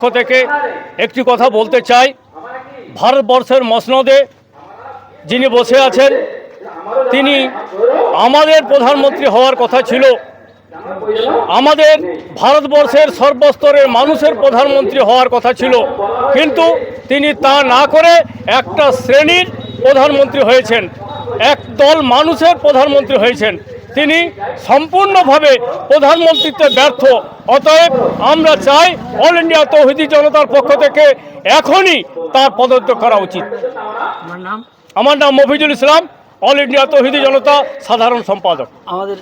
পক্ষ থেকে একটি কথা বলতে চাই। ভারতবর্ষের মসনদে যিনি বসে আছেন, তিনি আমাদের প্রধানমন্ত্রী হওয়ার কথা ছিল। আমাদের ভারতবর্ষের সর্বস্তরের মানুষের প্রধানমন্ত্রী হওয়ার কথা ছিল। কিন্তু তিনি তা না করে একটা শ্রেণির প্রধানমন্ত্রী হয়েছেন। একদল মানুষের প্রধানমন্ত্রী হয়েছেন। তিনি সম্পূর্ণভাবে প্রধানমন্ত্রীত্বে ব্যর্থ। অতএব আমরা চাই অল ইন্ডিয়া তৌহিদি জনতার পক্ষ থেকে এখনই তার পদত্যাগ করা উচিত। আমার নাম? মফিজুল ইসলাম অল ইন্ডিয়া তৌহিদি জনতা সাধারণ সম্পাদক। আমাদের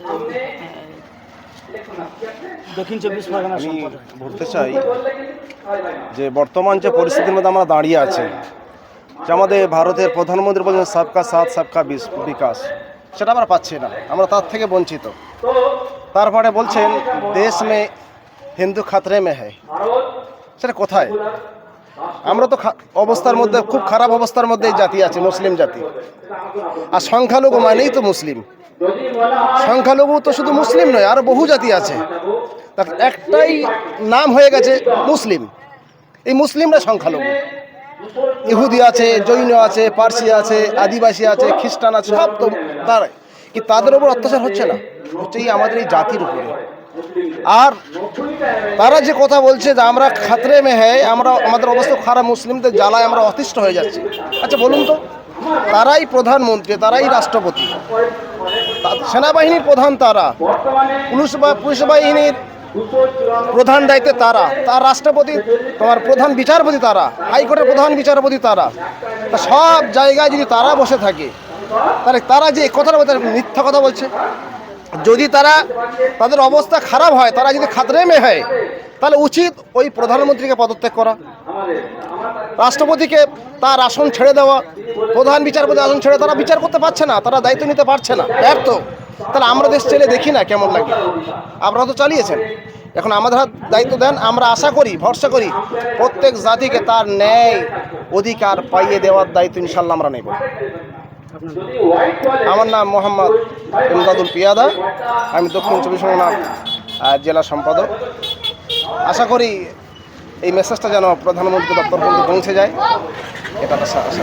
দক্ষিণ চব্বিশ পরগনার আমি বলতে চাই যে বর্তমান যে পরিস্থিতির মধ্যে আমরা দাঁড়িয়ে আছি যে আমাদের ভারতের প্রধানমন্ত্রী বলছেন সবকা সাথ সবকা বিকাশ। সেটা আমরা পাচ্ছি না, আমরা তার থেকে বঞ্চিত। তারপরে বলছেন, দেশ মে হিন্দু খাতরে মে হ্যায়। সেটা কোথায়? আমরা তো অবস্থার মধ্যে, খুব খারাপ অবস্থার মধ্যে জাতি আছে, মুসলিম জাতি। আর সংখ্যালঘু মানেই তো মুসলিম। সংখ্যালঘু তো শুধু মুসলিম নয় আরও বহু জাতি আছে। তার একটাই নাম হয়ে গেছে মুসলিম। এই মুসলিমরা সংখ্যালঘু। ইহুদি আছে, জৈন আছে, পার্সি আছে, আদিবাসী আছে, খ্রিস্টান আছে, সব তো তার কি তাদের উপর অত্যাচার হচ্ছে না? হচ্ছে আমাদের এই জাতির উপরে। আর তারা যে কথা বলছে যে আমরা খাতরে মে হ্যায় আমরা, আমাদের অবস্থা খারাপ, মুসলিমদের জ্বালায় আমরা অতিষ্ঠ হয়ে যাচ্ছি। আচ্ছা বলুন তো, তারাই প্রধানমন্ত্রী, তারাই রাষ্ট্রপতি। সেনাবাহিনীর প্রধান তারা? পুলিশ বাহিনীর প্রধান দায়িত্বে তারা। তার রাষ্ট্রপতি, তোমার প্রধান বিচারপতি তারা, হাইকোর্টের প্রধান বিচারপতি তারা। সব জায়গায় যদি তারা বসে থাকে, তাহলে তারা যে কথাটা বলছে মিথ্যা কথা বলছে। যদি তারা তাদের অবস্থা খারাপ হয়, তারা যদি খাতরে মে হয়, তাহলে উচিত ওই প্রধানমন্ত্রীকে পদত্যাগ করা। রাষ্ট্রপতিকে তার আসন ছেড়ে দেওয়া, প্রধান বিচারপতি আসন ছেড়ে তারা বিচার করতে পারছে না, তারা দায়িত্ব নিতে পারছে না, ব্যর্থ। তাহলে আমরা দেশ ছেড়ে দেখি না কেমন লাগে। আপনারা তো চালিয়েছেন। এখন আমাদের হাত দায়িত্ব দেন আমরা আশা করি ভরসা করি প্রত্যেক জাতিকে তার ন্যায় অধিকার পাইয়ে দেওয়ার দায়িত্ব ইনশাল্লাহ আমরা নেব। আমার নাম মোহাম্মদ ইমদাদুল পিয়াদা আমি দক্ষিণ চব্বিশ পরগনা আহ, জেলা সম্পাদক। আশা করি এই মেসেজটা যেন প্রধানমন্ত্রী দপ্তর পর্যন্ত পৌঁছে যায় এটা আশা আশা।